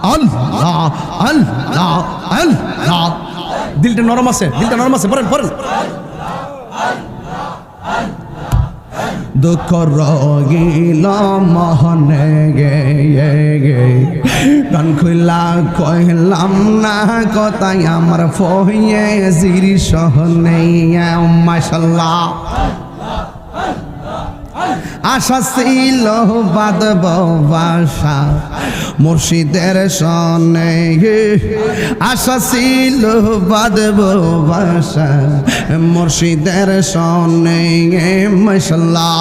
আল্লাহ আল্লাহ আল্লাহ। দিলটা নরম আছে, দিলটা নরম আছে, পড়েন পড়েন। দুঃখ রগিল মহনে গে গে কান খুলা কহিলাম না কথাই, আমার ফহিয়ে জিরি সহনে মাশাল্লাহ আশা ছিল বাসা মুর্শিদের সনে। আশা ছিল বাদব বাসা মুর্শিদের সনে। মশলা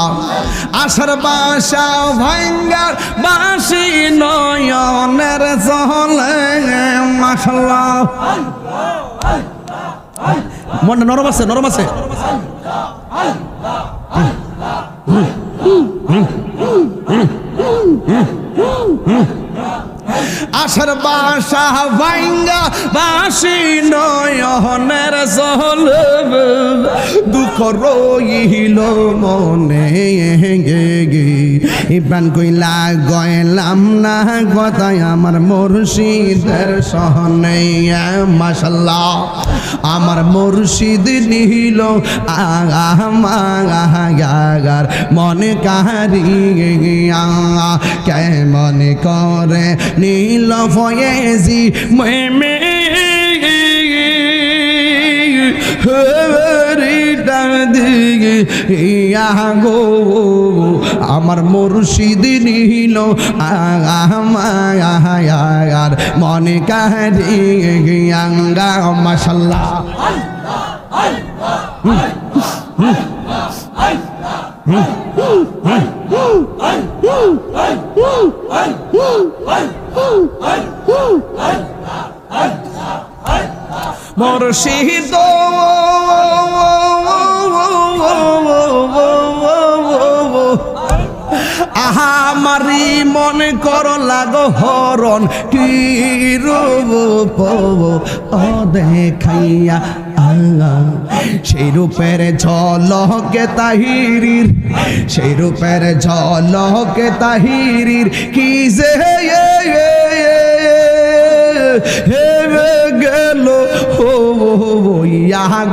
আশার বাসা ভাঙ্গার বাসি নয়নের সহলে মশলা মনটা নরম আছে নরম আছে। Mm-hmm. আশার বাসা ভাঙ্গা বাসি নয়নের সহল দুঃখ রইল মনে গে গে। ইবান কইলা, গয়লাম না কথায় আমার মুর্শিদের সহনে, মাশাল্লাহ। আমার মুর্শিদ নিল আগার মনে কাহারি কেমন করে নীল ফয়েজি মেমে গো আমার মুর্শিদ নিল আমার মনে কাহারি আঙ্গা মাসাল্লাহ মুর্শিদ আহামারি মনে কর লাগো হরণ কি রূপ সেই রূপের ঝলকে তাহিরির, সেই রূপের ঝলকে তাহিরির, কি যে হেবে গেল। ও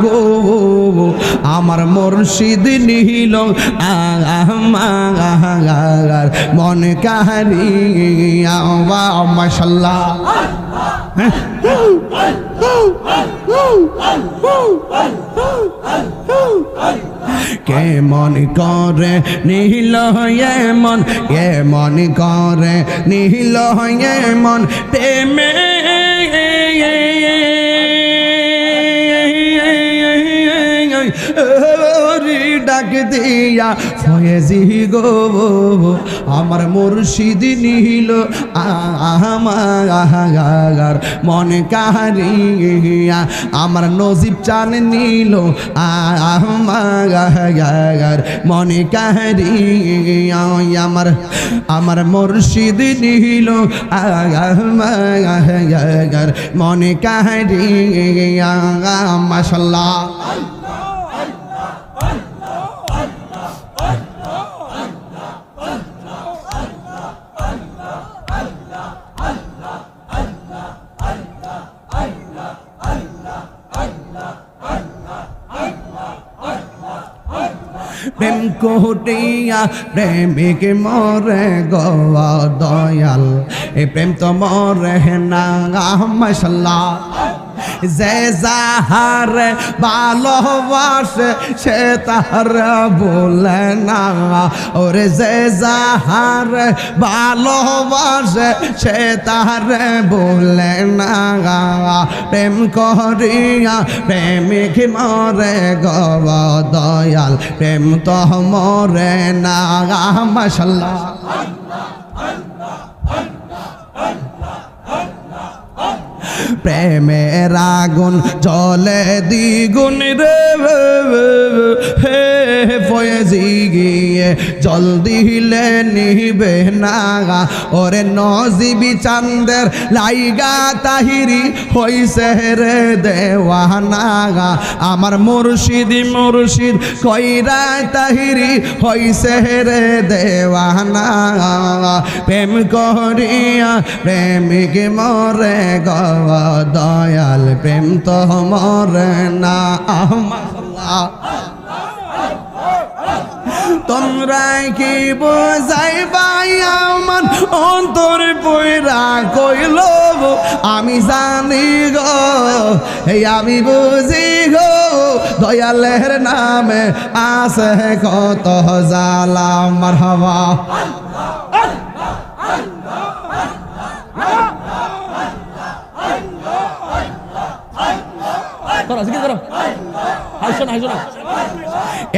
গো আমার মুর্শিদ নিল আমার মন কাহারি মাসাল্লাহ কেমন করে নীল এমন কেমন করে নীল এমন প্রেমে দিয়া ফয়েজি গো আমার মুর্শিদ নিল আমার মনে কাহারিয়া, আমার নজিব চান নিল আমার মনে কাহারিয়া আমার আমার মুর্শিদ নিল আমার মনে কাহারিয়া মাসাল্লাহ প্রেম কোটিয়া প্রেমিক মরে গোয়া দয়াল। এ প্রেম তো মরে না মশলা যে যাহার ভালোবাসে, সে তাহার বলে না। ওরে যে যাহার ভালোবাসে, সে তাহার বলে না। প্রেম করিয়া প্রেমিক মরে গব দয়াল, প্রেম তো মরে না। মশলা প্রেমের আগুন জলে দ্বিগুণ রে হে ফয়েজি গিয়ে জল দিলে নিবে না ওরে নজিবি চান্দের লাইগা তাহিরি হইছে রে দেওয়ানা আমার মুর্শিদি মুর্শিদ কইরা তাহিরি হইছে রে দেওয়ানা প্রেম করিয়া প্রেমিক মরে গ দয়াল প্রেম তো মরে না আল্লাহ তোমরা কি বোঝাই ভাই, আমার অন্তর পয়রা কইল আমি জানি গো এই আমি বুঝি গো, দয়ালের নামে আছে কত জালা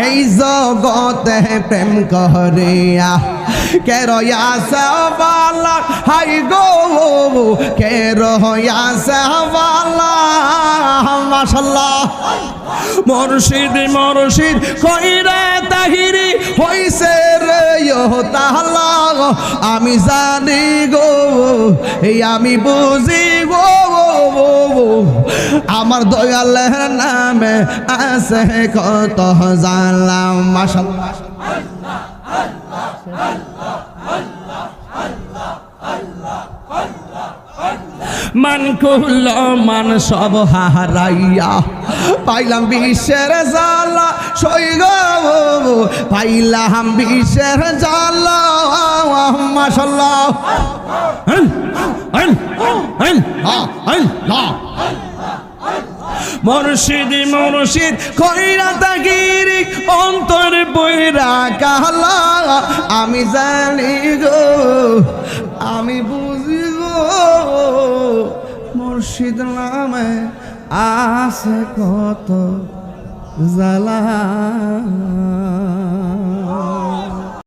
এই জগতে প্রেম করিয়া কে রয়া হাই গো, কে রয়া সবালা মুর্শিদ মুর্শিদ, কইরা তাহিরি হইছে রে তাহলা আমি জানি গো, এই আমি বুঝি গো। আমার দয়ালের নামে আছে কত জানলাম, মাশাল্লাহ। মান কুল মান সব হারাইয়া। পাইলাম বিশ্বের জালা সই গো। পাইলাম বিশ্বের জালা মাশাল্লাহ। মুর্শিদি, মুর্শিদ কইরা তাগিরি, অন্তর বইরা কালা। আমি জানি গো, আমি বুঝি গো মুর্শিদ নামে আছে কত জালা